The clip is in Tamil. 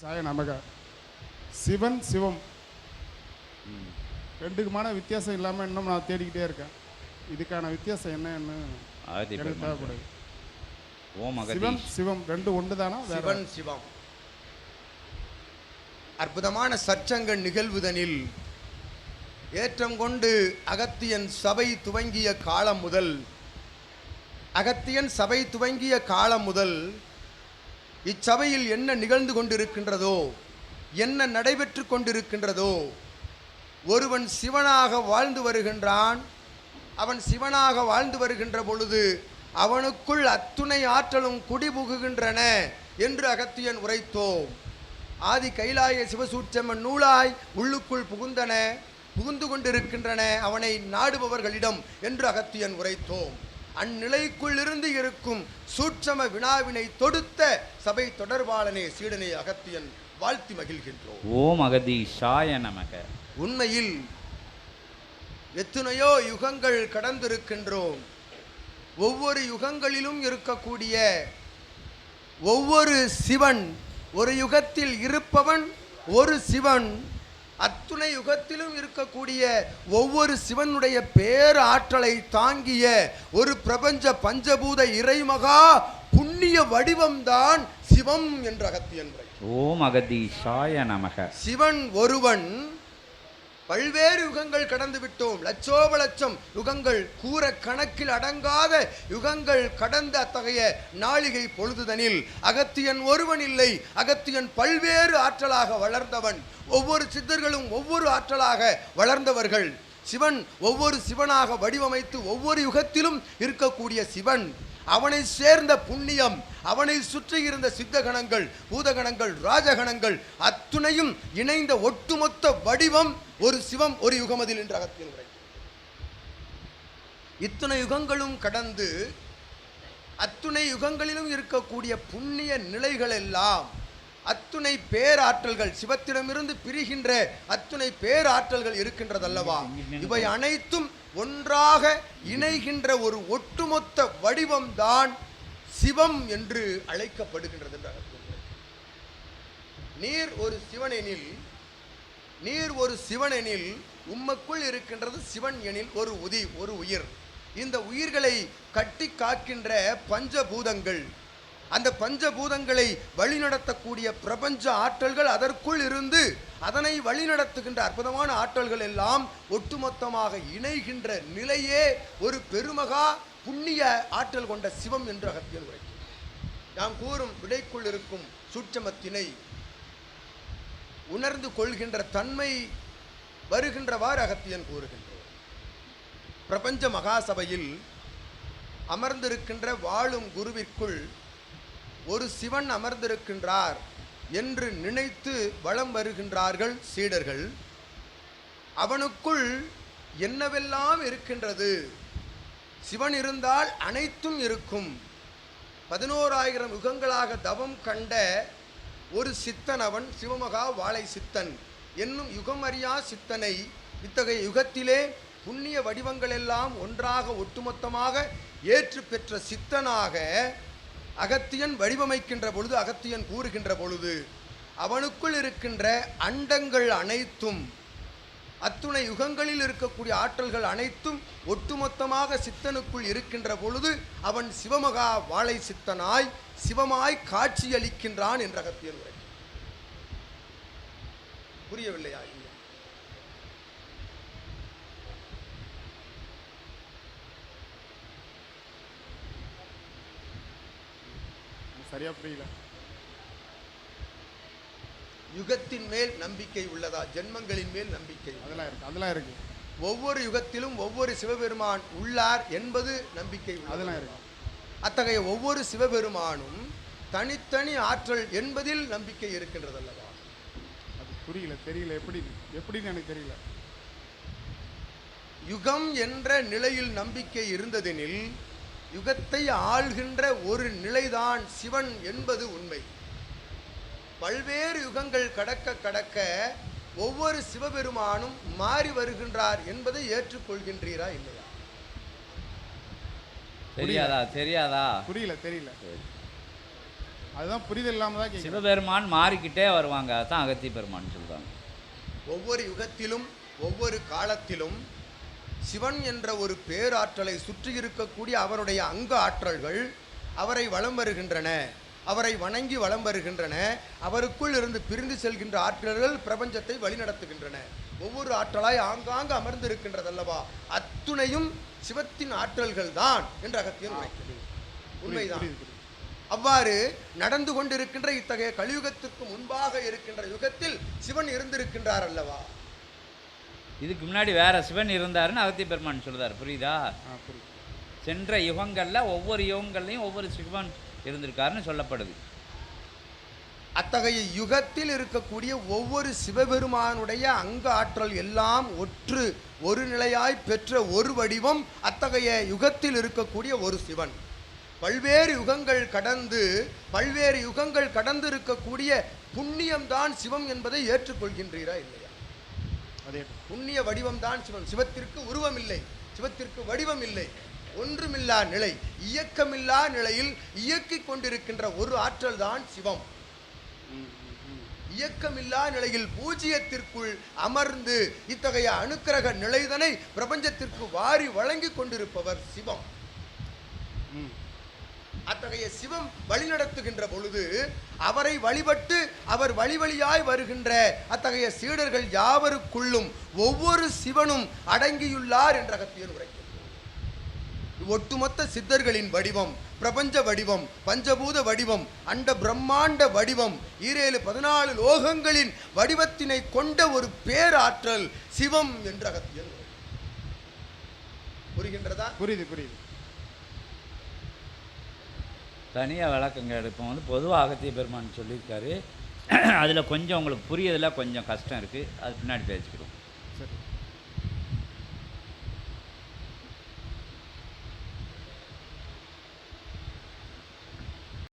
சாய நமக. சிவன் சிவம். ரெண்டுக்குமான வித்தியாசம் இல்லாமல் இன்னும் நான் தேடிக்கிட்டே இருக்கேன். இதுக்கான வித்தியாசம் என்னன்னு எனக்கு. தேவைப்படுது. ஓம் சிவம் சிவம் ரெண்டு ஒன்று தானா சிவன் சிவம். அற்புதமான சச்சங்கள் நிகழ்வுதனில் ஏற்றம் கொண்டு அகத்தியன் சபை துவங்கிய காலம் முதல் அகத்தியன் சபை துவங்கிய காலம் முதல் இச்சபையில் என்ன நிகழ்ந்து கொண்டிருக்கின்றதோ என்ன நடைபெற்று கொண்டிருக்கின்றதோ ஒருவன் சிவனாக வாழ்ந்து வருகின்றான் அவன் சிவனாக வாழ்ந்து வருகின்ற பொழுது அவனுக்குள் அத்துணை ஆற்றலும் குடிபுகுகின்றன என்று அகத்தியன் உரைத்தோம். ஆதி கைலாய சிவசூட்சமன் நூலாய் உள்ளுக்குள் புகுந்தன புகுந்து கொண்டிருக்கின்றன அவனை நாடுபவர்களிடம் என்று அகத்தியன் உரைத்தோம். அந்நிலைக்குள் இருந்து இருக்கும் சூட்சம வினாவினை தொடுத்த சபை தொடர்பாளனே சீடனை அகத்தியன் வாழ்த்தி மகிழ்கின்றோம். ஓம் அகதீஷாய நமக. உண்மையில் எத்தனையோ யுகங்கள் கடந்திருக்கின்றோம். ஒவ்வொரு யுகங்களிலும் இருக்கக்கூடிய ஒவ்வொரு சிவன் ஒரு யுகத்தில் இருப்பவன் ஒரு சிவன் அத்துணை யுகத்திலும் இருக்கக்கூடிய ஒவ்வொரு சிவனுடைய பேர் ஆற்றலை தாங்கிய ஒரு பிரபஞ்ச பஞ்சபூத இறைமகா புண்ணிய வடிவம்தான் சிவம் என்ற அகத்தியன். ஓம் அகதீஷாய நமக சிவன் ஒருவன் பல்வேறு யுகங்கள் கடந்து விட்டோம். லட்சோப லட்சம் யுகங்கள் கூற கணக்கில் அடங்காத யுகங்கள் கடந்த அத்தகைய நாளிகை பொழுதுதனில் அகத்தியன் ஒருவன் இல்லை. அகத்தியன் பல்வேறு ஆற்றலாக வளர்ந்தவன். ஒவ்வொரு சித்தர்களும் ஒவ்வொரு ஆற்றலாக வளர்ந்தவர்கள். சிவன் ஒவ்வொரு சிவனாக வடிவமைத்து ஒவ்வொரு யுகத்திலும் இருக்கக்கூடிய சிவன். அவனை சேர்ந்த புண்ணியம் அவனை சுற்றி இருந்த சித்தகணங்கள் பூதகணங்கள் ராஜகணங்கள் அத்துணையும் இணைந்த ஒட்டுமொத்த வடிவம் ஒரு சிவம் ஒரு யுகமதில் என்று அகத்தியல் உரை இத்தனை யுகங்களும் கடந்து அத்துணை யுகங்களிலும் இருக்கக்கூடிய புண்ணிய நிலைகள் எல்லாம் அத்துணை பேராற்றல்கள் சிவத்திடமிருந்து பிரிகின்ற அத்துணை பேராற்றல்கள் இருக்கின்றதல்லவா? இவை அனைத்தும் ஒன்றாக இணைகின்ற ஒரு ஒட்டுமொத்த வடிவம்தான் சிவம் என்று அழைக்கப்படுகின்றது என்று நீர் ஒரு சிவனெனில் நீர் ஒரு சிவனெனில் உம்மக்குள் இருக்கின்றது சிவன் எனில் ஒரு உதி ஒரு உயிர். இந்த உயிர்களை கட்டி காக்கின்ற பஞ்சபூதங்கள் அந்த பஞ்சபூதங்களை வழிநடத்தக்கூடிய பிரபஞ்ச ஆற்றல்கள் அதற்குள் இருந்து அதனை வழிநடத்துகின்ற அற்புதமான ஆற்றல்கள் எல்லாம் ஒட்டுமொத்தமாக இணைகின்ற நிலையே ஒரு பெருமகா புண்ணிய ஆற்றல் கொண்ட சிவம் என்று அகத்தியல் உரைக்கும் நாம் கூறும் விடைக்குள் இருக்கும் சூட்சமத்தினை உணர்ந்து கொள்கின்ற தன்மை வருகின்றவாறு அகத்தியன் கூறுகின்றோம் பிரபஞ்ச மகாசபையில் அமர்ந்திருக்கின்ற வாழும் குருவிற்குள் ஒரு சிவன் அமர்ந்திருக்கின்றார் என்று நினைத்து வலம் வருகின்றார்கள் சீடர்கள். அவனுக்குள் என்னவெல்லாம் இருக்கின்றது? சிவன் இருந்தால் அனைத்தும் இருக்கும். பதினோராயிரம் யுகங்களாக தவம் கண்ட ஒரு சித்தன் அவன் சிவமகா வாழை சித்தன் என்னும் யுகம் அறியா சித்தனை இத்தகைய யுகத்திலே புண்ணிய வடிவங்களெல்லாம் ஒன்றாக ஒட்டுமொத்தமாக ஏற்று பெற்ற சித்தனாக அகத்தியன் வடிவமைக்கின்ற பொழுது அகத்தியன் கூறுகின்ற பொழுது அவனுக்குள் இருக்கின்ற அண்டங்கள் அனைத்தும் அத்துணை யுகங்களில் இருக்கக்கூடிய ஆற்றல்கள் அனைத்தும் ஒட்டுமொத்தமாக சித்தனுக்குள் இருக்கின்ற பொழுது அவன் சிவமகா வாழை சித்தனாய் சிவமாய் காட்சியளிக்கின்றான் என்ற அகத்தியன் உரை புரியவில்லையா இல்லை சரியா புரியல. யுகத்தின் மேல் நம்பிக்கை உள்ளதா? ஜென்மங்களின் மேல் நம்பிக்கை? அதெல்லாம் இருக்கு அதெல்லாம் இருக்கு. ஒவ்வொரு யுகத்திலும் ஒவ்வொரு சிவபெருமான் உள்ளார் என்பது நம்பிக்கை. அதெல்லாம் இருக்கு. அத்தகைய ஒவ்வொரு சிவபெருமானும் தனித்தனி ஆற்றல் என்பதில் நம்பிக்கை இருக்கின்றதல்லவா? அது புரியல தெரியல எப்படி எப்படின்னு எனக்கு தெரியல. யுகம் என்ற நிலையில் நம்பிக்கை இருந்ததெனில் யுகத்தை ஆள்கின்ற ஒரு நிலைதான் சிவன் என்பது உண்மை. பல்வேறு யுகங்கள் கடக்க கடக்க ஒவ்வொரு சிவபெருமானும் மாறி வருகின்றார் என்பதை ஏற்றுக்கொள்கின்றீரா இல்லையா? தெரியாதா? தெரியாதா? புரியல தெரியல. அதுதான் புரிதல் இல்லாமல் தான் சிவபெருமான் மாறிக்கிட்டே வருவாங்க. அதான் அகத்தி பெருமான் சொல்றாங்க. ஒவ்வொரு யுகத்திலும் ஒவ்வொரு காலத்திலும் சிவன் என்ற ஒரு பேராற்றலை சுற்றி இருக்கக்கூடிய அவருடைய அங்க ஆற்றல்கள் அவரை வலம் வருகின்றன. அவரை வணங்கி வலம் வருகின்றன. அவருக்குள் இருந்து பிரிந்து செல்கின்ற ஆற்றல்கள் பிரபஞ்சத்தை வழிநடத்துகின்றன. ஒவ்வொரு ஆற்றலாய் ஆங்காங்கு அமர்ந்திருக்கின்றதல்லவா? அத்துணையும் சிவத்தின் ஆற்றல்கள் தான் என்று அகத்தியன் உரைக்கிறது உண்மைதான். அவ்வாறு நடந்து கொண்டிருக்கின்ற இத்தகைய கலியுகத்திற்கு முன்பாக இருக்கின்ற யுகத்தில் சிவன் இருந்திருக்கின்றார் அல்லவா? இதுக்கு முன்னாடி வேற சிவன் இருந்தாருன்னு அகத்தி பெருமான் ஆ புரியுது. சென்ற யுகங்கள்ல ஒவ்வொரு யுகங்கள்லையும் ஒவ்வொரு சிவன் இருந்திருக்காருன்னு சொல்லப்படுது. அத்தகைய யுகத்தில் இருக்கக்கூடிய ஒவ்வொரு சிவபெருமானுடைய அங்க ஆற்றல் எல்லாம் ஒற்று ஒரு நிலையாய் பெற்ற ஒரு வடிவம் அத்தகைய யுகத்தில் இருக்கக்கூடிய ஒரு சிவன். பல்வேறு யுகங்கள் கடந்து பல்வேறு யுகங்கள் கடந்து இருக்கக்கூடிய புண்ணியம்தான் சிவம் என்பதை ஏற்றுக்கொள்கின்றீரா இல்லையா? அதே புண்ணிய வடிவம்தான் சிவன். சிவத்திற்கு உருவம் இல்லை சிவத்திற்கு வடிவம் இல்லை ஒன்றுமில்லா நிலை. இயக்கமில்லா நிலையில் இயக்கிக் கொண்டிருக்கின்ற ஒரு ஆற்றல் தான் சிவம். இயக்கமில்லா நிலையில் பூஜ்ஜியத்திற்குள் அமர்ந்து இத்தகைய அனுக்கிரக நிலைதனை பிரபஞ்சத்திற்கு வாரி வழங்கி கொண்டிருப்பவர் சிவம். ம். அத்தகைய சிவம் வழிநடத்துகின்ற பொழுது அவரை வழிபட்டு அவர் வழி வழியாய் வருகின்ற அத்தகைய சீடர்கள் யாவருக்குள்ளும் ஒவ்வொரு சிவனும் அடங்கியுள்ளார் என்ற அகத்தியர் உரைக்கிறார் ஒட்டுமொத்த சித்தர்களின் வடிவம் பிரபஞ்ச வடிவம் பஞ்சபூத வடிவம் அண்ட பிரம்மாண்ட வடிவம் ஈரேழு பதினாலு லோகங்களின் வடிவத்தினை கொண்ட ஒரு பேராற்றல் சிவம் என்ற அகத்தியர் புரிகின்றதா? புரியுது புரியுது. தனியாக விளக்கங்க. எடுப்போம் வந்து பொதுவாக அகத்திய பெருமான் சொல்லியிருக்காரு. அதில் கொஞ்சம் உங்களுக்கு புரியதில் கொஞ்சம் கஷ்டம் இருக்குது அது பின்னாடி பேசிக்கிறோம். சரி.